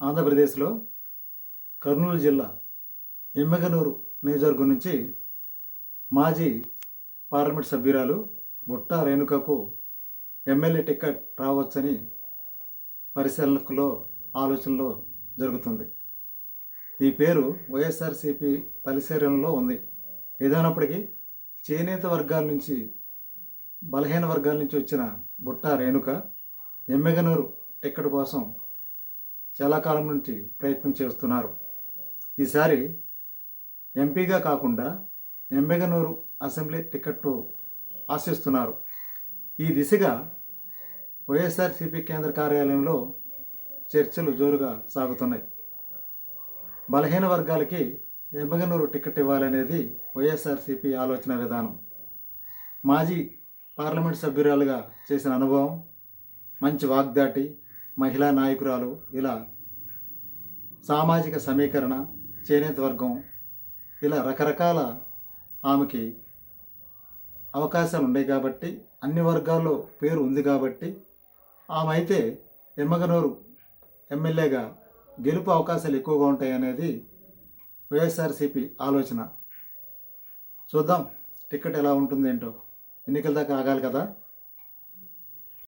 ఆంధ్రప్రదేశ్లో కర్నూలు జిల్లా ఎమ్మెగనూరు నియోజకవర్గం నుంచి మాజీ పార్లమెంట్ సభ్యురాలు బుట్ట రేణుకకు ఎమ్మెల్యే టికెట్ రావచ్చని పరిశీలనలో ఆలోచనలో జరుగుతుంది. ఈ పేరు వైఎస్ఆర్సీపీ పరిశీలనలో ఉంది. ఏదైనప్పటికీ చేనేత వర్గాల నుంచి బలహీన వర్గాల నుంచి వచ్చిన బుట్ట రేణుక ఎమ్మెగనూరు టికెట్ కోసం చాలా కాలం నుంచి ప్రయత్నం చేస్తున్నారు. ఈసారి ఎంపీగా కాకుండా ఎంబెగనూరు అసెంబ్లీ టికెట్ను ఆశిస్తున్నారు. ఈ దిశగా వైఎస్ఆర్సీపీ కేంద్ర కార్యాలయంలో చర్చలు జోరుగా సాగుతున్నాయి. బలహీన వర్గాలకి ఎంబగనూరు టికెట్ ఇవ్వాలనేది వైఎస్ఆర్సీపీ ఆలోచన విధానం. మాజీ పార్లమెంట్ సభ్యురాలుగా చేసిన అనుభవం మంచి వాగ్దాటి మహిళా నాయకురాలు ఇలా సామాజిక సమీకరణ చేనేత వర్గం ఇలా రకరకాల ఆమెకి అవకాశాలు ఉన్నాయి కాబట్టి అన్ని వర్గాల్లో పేరు ఉంది కాబట్టి ఆమె అయితే ఎమ్మగనూరు ఎమ్మెల్యేగా గెలుపు అవకాశాలు ఎక్కువగా ఉంటాయి అనేది వైఎస్ఆర్సీపీ ఆలోచన. చూద్దాం టికెట్ ఎలా ఉంటుంది ఏంటో ఎన్నికల దాకా ఆగాలి కదా.